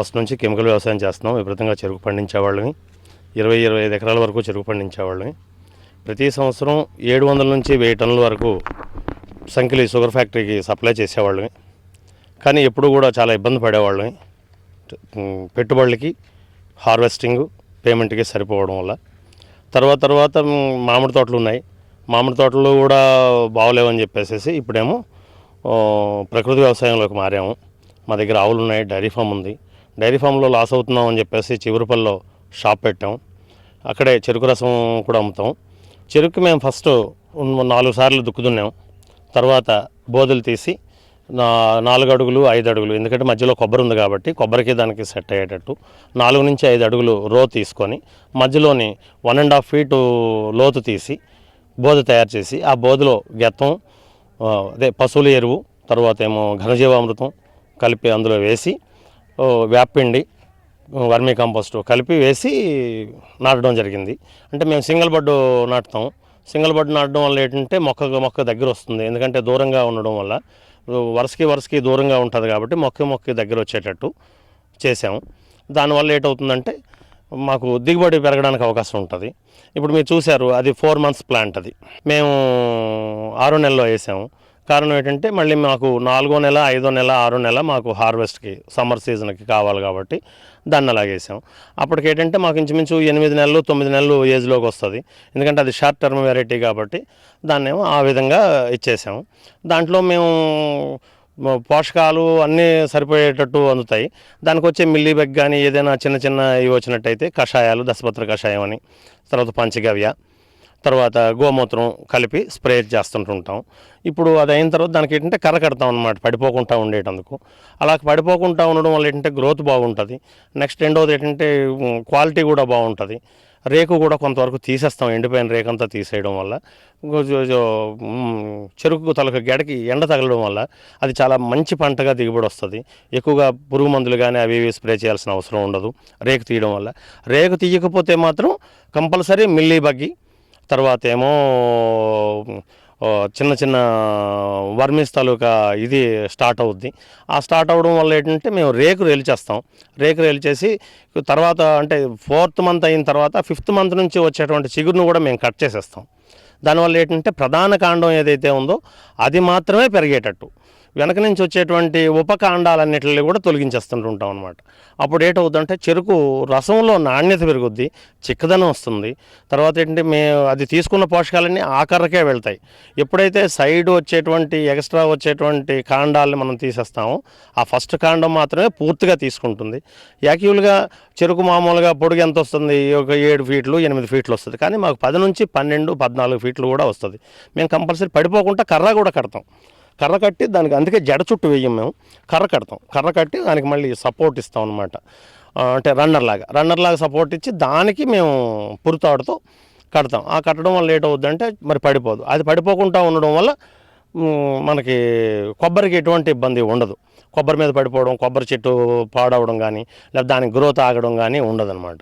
First నుంచి chemical వ్యవసాయం చేస్తున్నాం. విపరీతంగా చెరుకు పండించేవాళ్ళని ఇరవై ఇరవై ఐదు ఎకరాల వరకు చెరుకు పండించేవాళ్ళని ప్రతి సంవత్సరం ఏడు వందల నుంచి వెయ్యి టన్నుల వరకు సంఖ్యలు ఈ షుగర్ ఫ్యాక్టరీకి సప్లై చేసేవాళ్ళని కానీ ఎప్పుడు కూడా చాలా ఇబ్బంది పడేవాళ్ళని. పెట్టుబడులకి హార్వెస్టింగ్ పేమెంట్కి సరిపోవడం వల్ల. తర్వాత తర్వాత మామిడి తోటలు ఉన్నాయి. మామిడి తోటలు కూడా బాగోలేవని చెప్పేసి ఇప్పుడేమో ప్రకృతి వ్యవసాయంలోకి మారాము. మా దగ్గర ఆవులు ఉన్నాయి డైరీ ఫామ్ ఉంది. డైరీ ఫామ్లో లాస్ అవుతున్నాం అని చెప్పేసి చివరిపల్లిలో షాప్ పెట్టాం. అక్కడే చెరుకు రసం కూడా అమ్ముతాం. చెరుకు మేము ఫస్ట్ నాలుగు సార్లు దుక్కుతున్నాం. తర్వాత బోధలు తీసి నా నాలుగు అడుగులు ఐదు అడుగులు ఎందుకంటే మధ్యలో కొబ్బరి ఉంది కాబట్టి కొబ్బరికి దానికి సెట్ అయ్యేటట్టు నాలుగు నుంచి ఐదు అడుగులు రో తీసుకొని మధ్యలోని వన్ అండ్ హాఫ్ ఫీటు లోతు తీసి బోధ తయారు చేసి ఆ బోధలో గెత్తం అదే పశువుల ఎరువు తర్వాత ఏమో ఘనజీవామృతం కలిపి అందులో వేసి వేపపిండి వర్మీ కంపోస్ట్ కలిపి వేసి నాటడం జరిగింది. అంటే మేము సింగిల్ బడ్డు నాటుతాం. సింగిల్ బడ్డు నాటడం వల్ల ఏంటంటే మొక్క మొక్క దగ్గర వస్తుంది. ఎందుకంటే దూరంగా ఉండడం వల్ల వరుసకి వరుసకి దూరంగా ఉంటుంది కాబట్టి మొక్క మొక్క దగ్గర వచ్చేటట్టు చేసాము దానివల్ల ఏటవుతుందంటే మాకు దిగుబడి పెరగడానికి అవకాశం ఉంటుంది. ఇప్పుడు మీరు చూశారు అది ఫోర్ మంత్స్ ప్లాంట్ అది. మేము ఆరో నెలలో వేసాము. కారణం ఏంటంటే మళ్ళీ మాకు నాలుగో నెల ఐదో నెల ఆరో నెల మాకు హార్వెస్ట్కి సమ్మర్ సీజన్కి కావాలి కాబట్టి దాన్ని అలాగేసాం అప్పటికి ఏంటంటే మాకు ఇంచుమించు ఎనిమిది నెలలు తొమ్మిది నెలలు ఏజ్లోకి వస్తుంది. ఎందుకంటే అది షార్ట్ టర్మ్ వెరైటీ కాబట్టి దాన్నేమో ఆ విధంగా ఇచ్చేసాము దాంట్లో మేము పోషకాలు అన్నీ సరిపోయేటట్టు అందుతాయి. దానికి వచ్చే మిల్లీ బెగ్ కానీ ఏదైనా చిన్న చిన్న ఇవి వచ్చినట్టయితే కషాయాలు దశపత్ర కషాయం అని తర్వాత పంచగవ్య తర్వాత గోమూత్రం కలిపి స్ప్రే చేస్తుంటుంటాం. ఇప్పుడు అది అయిన తర్వాత దానికి ఏంటంటే కర్ర కడతాం అనమాట పడిపోకుండా ఉండేటందుకు. అలా పడిపోకుండా ఉండడం వల్ల ఏంటంటే గ్రోత్ బాగుంటుంది. నెక్స్ట్ రెండవది ఏంటంటే క్వాలిటీ కూడా బాగుంటుంది. రేకు కూడా కొంతవరకు తీసేస్తాం ఎండిపోయిన రేకంతా తీసేయడం వల్ల. చెరుకు తలకు గెడకి ఎండ తగలడం వల్ల అది చాలా మంచి పంటగా దిగుబడి వస్తుంది. ఎక్కువగా పురుగు మందులు కానీ అవి ఇవి స్ప్రే చేయాల్సిన అవసరం ఉండదు రేకు తీయడం వల్ల. రేకు తీయకపోతే మాత్రం కంపల్సరీ మిల్లీ బగ్గి తర్వాత ఏమో చిన్న చిన్న వర్మిస్ తాలూకా ఇది స్టార్ట్ అవుద్ది. ఆ స్టార్ట్ అవ్వడం వల్ల ఏంటంటే మేము రేకు రేల్చేస్తాం రేకు రేల్చేసి తర్వాత అంటే ఫోర్త్ మంత్ అయిన తర్వాత ఫిఫ్త్ మంత్ నుంచి వచ్చేటువంటి చిగురును కూడా మేము కట్ చేసేస్తాం. దానివల్ల ఏంటంటే ప్రధాన కాండం ఏదైతే ఉందో అది మాత్రమే పెరిగేటట్టు. వెనక నుంచి వచ్చేటువంటి ఉపకాండాలన్నిటిని కూడా తొలగించేస్తుంటుంటాం అనమాట అప్పుడు ఏటవుద్దంటే చెరుకు రసంలో నాణ్యత పెరుగుద్ది చిక్కదనం వస్తుంది. తర్వాత ఏంటంటే మే అది తీసుకున్న పోషకాలన్నీ ఆఖరికే వెళ్తాయి. ఎప్పుడైతే సైడ్ వచ్చేటువంటి ఎక్స్ట్రా వచ్చేటువంటి కాండాలని మనం తీసేస్తామో ఆ ఫస్ట్ కాండం మాత్రమే పూర్తిగా తీసుకుంటుంది. యాక్చువల్గా చెరుకు మామూలుగా పొడుగు ఎంత వస్తుంది? ఒక ఏడు ఫీట్లు ఎనిమిది ఫీట్లు వస్తుంది. కానీ మాకు పది నుంచి పన్నెండు పద్నాలుగు ఫీట్లు కూడా వస్తుంది. మేము కంపల్సరీ పడిపోకుండా కర్ర కూడా కడతాం. కర్ర కట్టి దానికి అందుకే జడ చుట్టూ వేయం మేము. కర్ర కడతాం. కర్ర కట్టి దానికి మళ్ళీ సపోర్ట్ ఇస్తాం అనమాట అంటే రన్నర్ లాగా. రన్నర్ లాగా సపోర్ట్ ఇచ్చి దానికి మేము పురుతాడుతో కడతాం. ఆ కట్టడం వల్ల లేట్ అవుద్దంటే మరి పడిపోదు. అది పడిపోకుండా ఉండడం వల్ల మనకి కొబ్బరికి ఎటువంటి ఇబ్బంది ఉండదు. కొబ్బరి మీద పడిపోవడం కొబ్బరి చెట్టు పాడవడం కానీ లేదా దాని గ్రోత్ ఆగడం కానీ ఉండదన్నమాట.